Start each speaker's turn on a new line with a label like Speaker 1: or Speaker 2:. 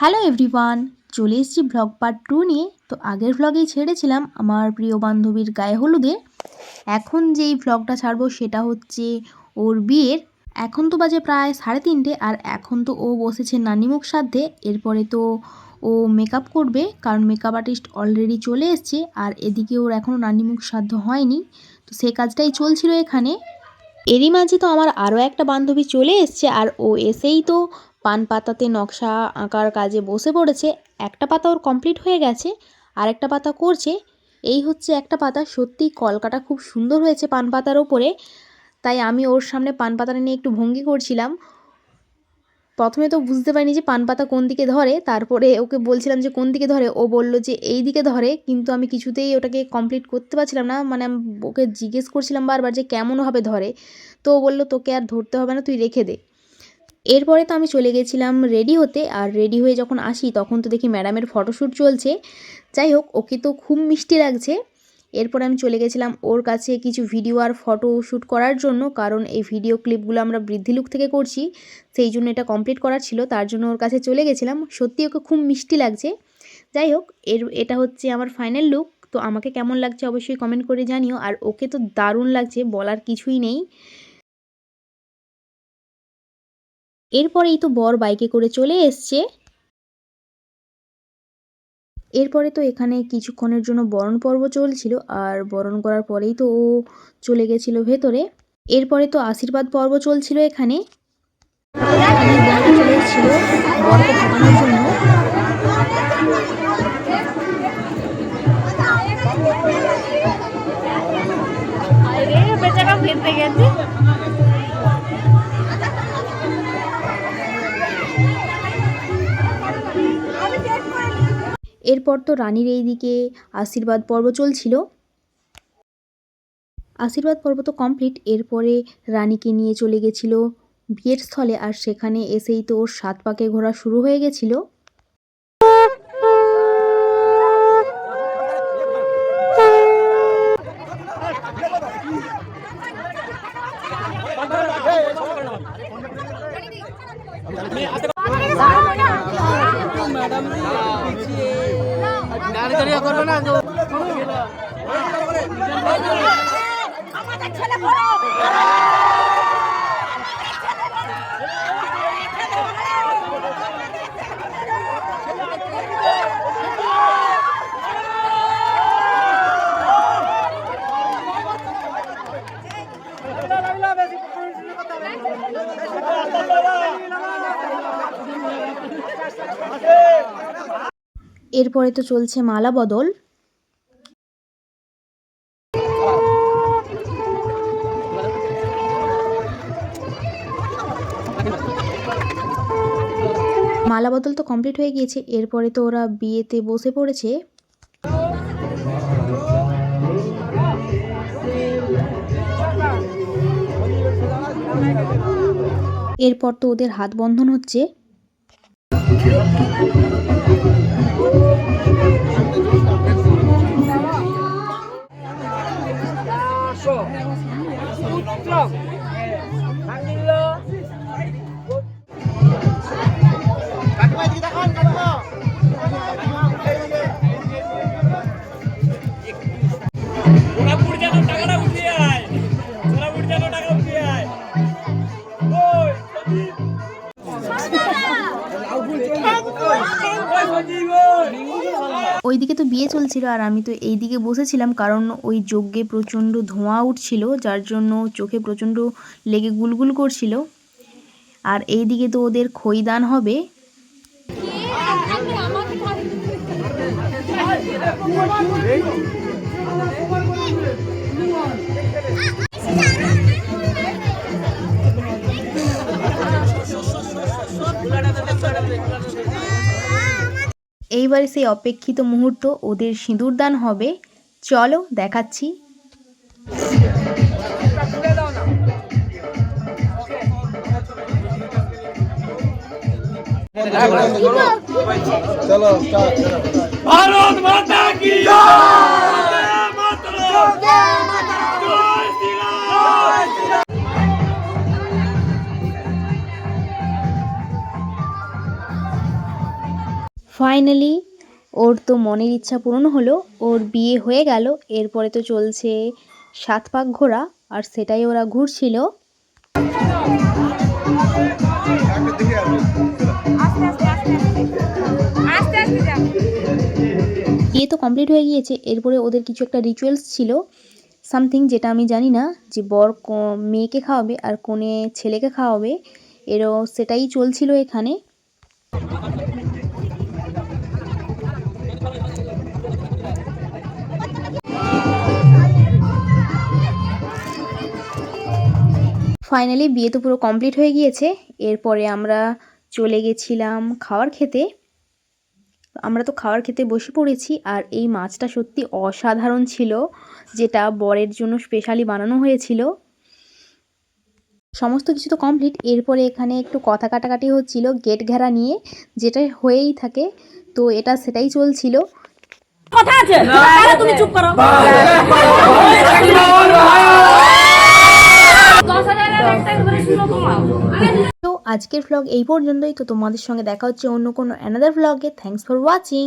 Speaker 1: Hello everyone চলে এসেছি blog part two নিয়ে। তো আগের ভ্লগেই ছেড়েছিলাম আমার প্রিয় বান্ধবীর গায়ে হলুদে। এখন যেই ভ্লগটা ছাড়বো সেটা হচ্ছে ওর বিয়ের। এখন তো বাজে প্রায় সাড়ে তিনটে আর এখন তো ও বসেছে নানিমুখ সাধ্যে এরপরে তো ও মেকআপ করবে, কারণ মেকআপ আর্টিস্ট অলরেডি চলে এসছে আর এদিকে ওর এখনও নানিমুখ সাধ্য হয়নি। তো সে কাজটাই চলছিল এখানে। এরই মাঝে তো আমার আরও একটা বান্ধবী চলে এসছে আর ও এসেই তো পান পাতাতে নকশা আঁকার কাজে বসে পড়েছে। একটা পাতা ওর কমপ্লিট হয়ে গেছে আর একটা পাতা করছে। এই হচ্ছে একটা পাতা। সত্যি কলকাটা খুব সুন্দর হয়েছে পান পাতার ওপরে। তাই আমি ওর সামনে পান পাতাটা নিয়ে একটু ভঙ্গি করছিলাম। প্রথমে তো বুঝতে পারিনি যে পান পাতা কোন দিকে ধরে, তারপরে ওকে বলছিলাম যে কোন দিকে ধরে, ও বলল যে এই দিকে ধরে, কিন্তু আমি কিছুতেই ওটাকে কমপ্লিট করতে পারছিলাম না মানে ওকে জিজ্ঞেস করছিলাম বারবার যে কেমনভাবে ধরে, তো ও বলল তোকে আর ধরতে হবে না, তুই রেখে দে। এরপরে তো আমি চলে গেছিলাম রেডি হতে, আর রেডি হয়ে যখন আসি, তখন তো দেখি ম্যাডামের ফটোশ্যুট চলছে। যাই হোক, ওকে তো খুব মিষ্টি লাগছে। এরপর আমি চলে গেছিলাম ওর কাছে কিছু ভিডিও আর ফটো শ্যুট করার জন্য, কারণ এই ভিডিও ক্লিপগুলো আমরা বৃদ্ধি লুক থেকে করছি, সেই জন্য এটা কমপ্লিট করার ছিল, তার জন্য ওর কাছে চলে গেছিলাম। সত্যি ওকে খুব মিষ্টি লাগছে। যাই হোক, এর, এটা হচ্ছে আমার ফাইনাল লুক তো আমাকে কেমন লাগছে অবশ্যই কমেন্ট করে জানিও, আর ওকে তো দারুণ লাগছে, বলার কিছুই নেই। এরপরেই তো বর বাইকে করে চলে এসছে। এরপরে তো এখানে কিছুক্ষণের জন্য বরণ পর্ব চলছিল, আর বরণ করার পরেই তো ও চলে গেছিল ভেতরে। এরপরে তো আশীর্বাদ পর্ব চলছিল এখানে। চলে বরকে জন্য এরপর তো রানীর এই দিকে আশীর্বাদ পর্ব চলছিল। আশীর্বাদ পর্ব তো কমপ্লিট। এরপরে রানীকে নিয়ে চলে গেছিল বিয়ের স্থলে আর সেখানে এসেই তো ওর সাত পাকে ঘোরা শুরু হয়ে গেছিল। এরপরে তো চলছে মালা বদল। মালা বদল তো কমপ্লিট হয়ে গিয়েছে। এরপরে তো ওরা বিয়েতে বসে পড়েছে। এরপর তো ওদের হাত বন্ধন হচ্ছে। ওইদিকে তো বিয়ে চলছিল আর আমি তো এই দিকে বসেছিলাম কারণ ওই যজ্ঞে প্রচণ্ড ধোঁয়া উঠছিল, যার জন্য চোখে প্রচণ্ড লেগে গুলগুল করছিল। আর এই দিকে তো ওদের খৈদান হবে। এইবারে সেই অপেক্ষিত মুহূর্ত ওদের সিঁদুরদান হবে। চলো দেখাচ্ছি।
Speaker 2: ভারত মাতা কি জয়!
Speaker 1: ফাইনালি ওর তো মনের ইচ্ছা পূরণ হলো, ওর বিয়ে হয়ে গেল, এরপরে তো চলছে সাত পাক ঘোরা, আর সেটাই ওরা ঘুরছিল। বিয়ে তো কমপ্লিট হয়ে গিয়েছে, এরপরে ওদের কিছু একটা রিচুয়ালস ছিল। সামথিং যেটা আমি জানি না, যে বর মেয়েকে খাওয়াবে আর কোনে ছেলেকে খাওয়াবে, এরও সেটাই চলছিল এখানে। ফাইনালি বিয়ে তো পুরো কমপ্লিট হয়ে গিয়েছে। এরপরে আমরা চলে গেছিলাম খাওয়ার খেতে। আমরা তো খাওয়ার খেতে বসে পড়েছি আর এই মাছটা সত্যি অসাধারণ ছিল যেটা বরের জন্য স্পেশালি বানানো হয়েছিল। সমস্ত কিছু তো কমপ্লিট এরপরে এখানে একটু কথা কাটাকাটি হচ্ছিল গেট ঘেরা নিয়ে যেটা হয়েই থাকে। তো এটা সেটাই চলছিল।
Speaker 3: কথা আছে? তুমি চুপ করো।
Speaker 1: আজকের ভ্লগ এই পর্যন্তই। তো তোমাদের সঙ্গে দেখা হচ্ছে অন্য কোনো অ্যানাদার ভ্লগে থ্যাংকস ফর ওয়াচিং